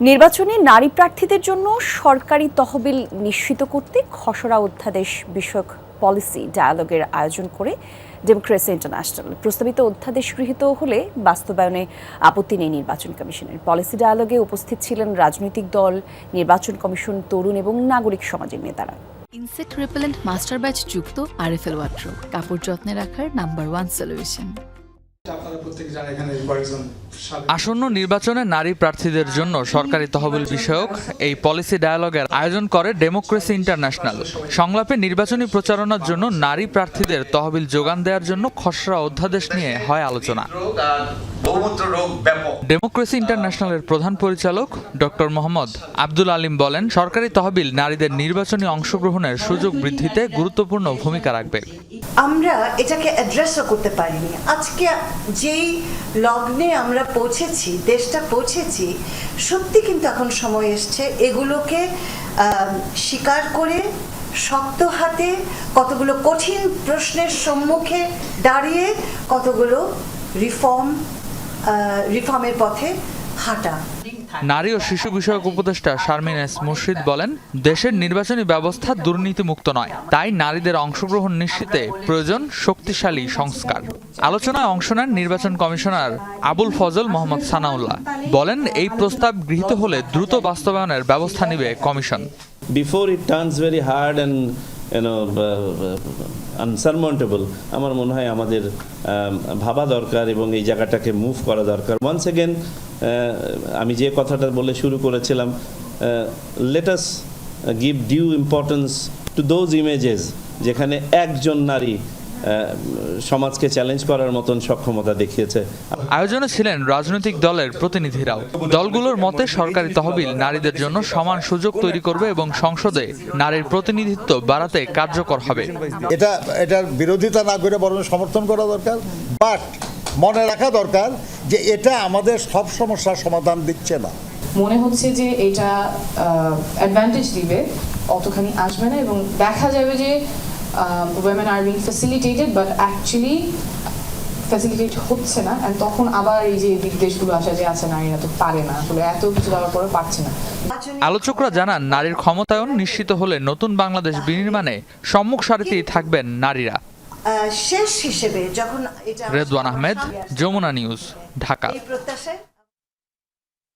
নির্বাচনে নারী প্রার্থীদের জন্য সরকারি তহবিল নিশ্চিত করতে খসড়া অধ্যাদেশ বিষয়ক পলিসি ডায়ালগের আয়োজন করে ডেমোক্রেসি ইন্টারন্যাশনাল। প্রস্তাবিত অধ্যাদেশ গৃহীত হলে বাস্তবায়নে আপত্তি নেই নির্বাচন কমিশনের। পলিসি ডায়ালগে উপস্থিত ছিলেন রাজনৈতিক দল, নির্বাচন কমিশন, তরুণ এবং নাগরিক সমাজের নেতারা। ইনসেক্ট রিপেলেন্ট মাস্টার ব্যাচ যুক্ত আরএফএল ওয়াট্রো কাপড় যত্নে রাখার নাম্বার ওয়ান সলিউশন। আসন্ন নির্বাচনে নারী প্রার্থীদের জন্য সরকারি তহবিল বিষয়ক এই পলিসি ডায়ালগের আয়োজন করে ডেমোক্রেসি ইন্টারন্যাশনাল সংলাপে নির্বাচনী প্রচারণার জন্য নারী প্রার্থীদের তহবিল যোগান দেওয়ার জন্য খসড়া অধ্যাদেশ নিয়ে হয় আলোচনা। ডেমোক্রেসি ইন্টারন্যাশনালের প্রধান পরিচালক ডক্টর মোহাম্মদ আব্দুল আলিম বলেন, সরকারি তহবিল নারীদের নির্বাচনী অংশগ্রহণের সুযোগ বৃদ্ধিতে গুরুত্বপূর্ণ ভূমিকা রাখবে। আমরা এটাকে অ্যাড্রেসও করতে পারিনি। আজকে যেই লগ্নে আমরা পৌঁছেছি, দেশটা পৌঁছেছি, সত্যি কিন্তু এখন সময় এসছে এগুলোকে স্বীকার করে শক্ত হাতে কতগুলো কঠিন প্রশ্নের সম্মুখে দাঁড়িয়ে কতগুলো রিফর্ম রিফর্মের পথে হাঁটা। নারী ও শিশু বিষয়ক উপদেষ্টা শারমিন এস মুর্শিদ বলেন দেশের নির্বাচনী ব্যবস্থা দুর্নীতিমুক্ত নয় তাই নারীদের অংশগ্রহণ নিশ্চিতে প্রয়োজন শক্তিশালী সংস্কার। আলোচনায় অংশ নেন নির্বাচন কমিশনার আবুল ফজল মোহাম্মদ সানাউল্লাহ। বলেন এই প্রস্তাব গৃহীত হলে দ্রুত বাস্তবায়নের ব্যবস্থা নিবে commission. Before it turns very hard and you know আমার মনে হয় আমাদের ভাবা দরকার এবং এই জায়গাটাকে মুভ করা দরকার। ওয়ান্স এগেন আমি যে কথাটা বলে শুরু করেছিলাম let's give due importance to those images যেখানে একজন নারী সমাজকে চ্যালেঞ্জ করার মতন সক্ষমতা দেখিয়েছে। আয়োজনে ছিলেন রাজনৈতিক দলের প্রতিনিধিরাও। দলগুলোর মতে সরকারি তহবিল নারীদের জন্য সমান সুযোগ তৈরি করবে এবং সংসদে নারীর প্রতিনিধিত্ব বাড়াতে কার্যকর হবে। এটা এটার বিরোধিতা না করে বরং সমর্থন করা দরকার। বাট মনে রাখা দরকার যে এটা আমাদের সব সমস্যার সমাধান দিচ্ছে না। মনে হচ্ছে যে এটা অ্যাডভান্টেজ দিবে। অতখানি আসবে না এবং দেখা যাবে যে women are being facilitated but actually facilitate হচ্ছে না অ্যান্ড তখন আবার এই যে বিদ্বেষগুলো আসা যে আছে নারীরা তো পারে না আসলে এত কিছু দেওয়ার পরে পারছে না। আলোচকরা জানান নারীর ক্ষমতায়ন নিশ্চিত হলে নতুন বাংলাদেশ বিনির্মাণে সম্মুখ সারিতেই থাকবেন নারীরা। শেষ হিসেবে যখন এটা রেদওয়ান আহমেদ যমুনা নিউজ ঢাকা।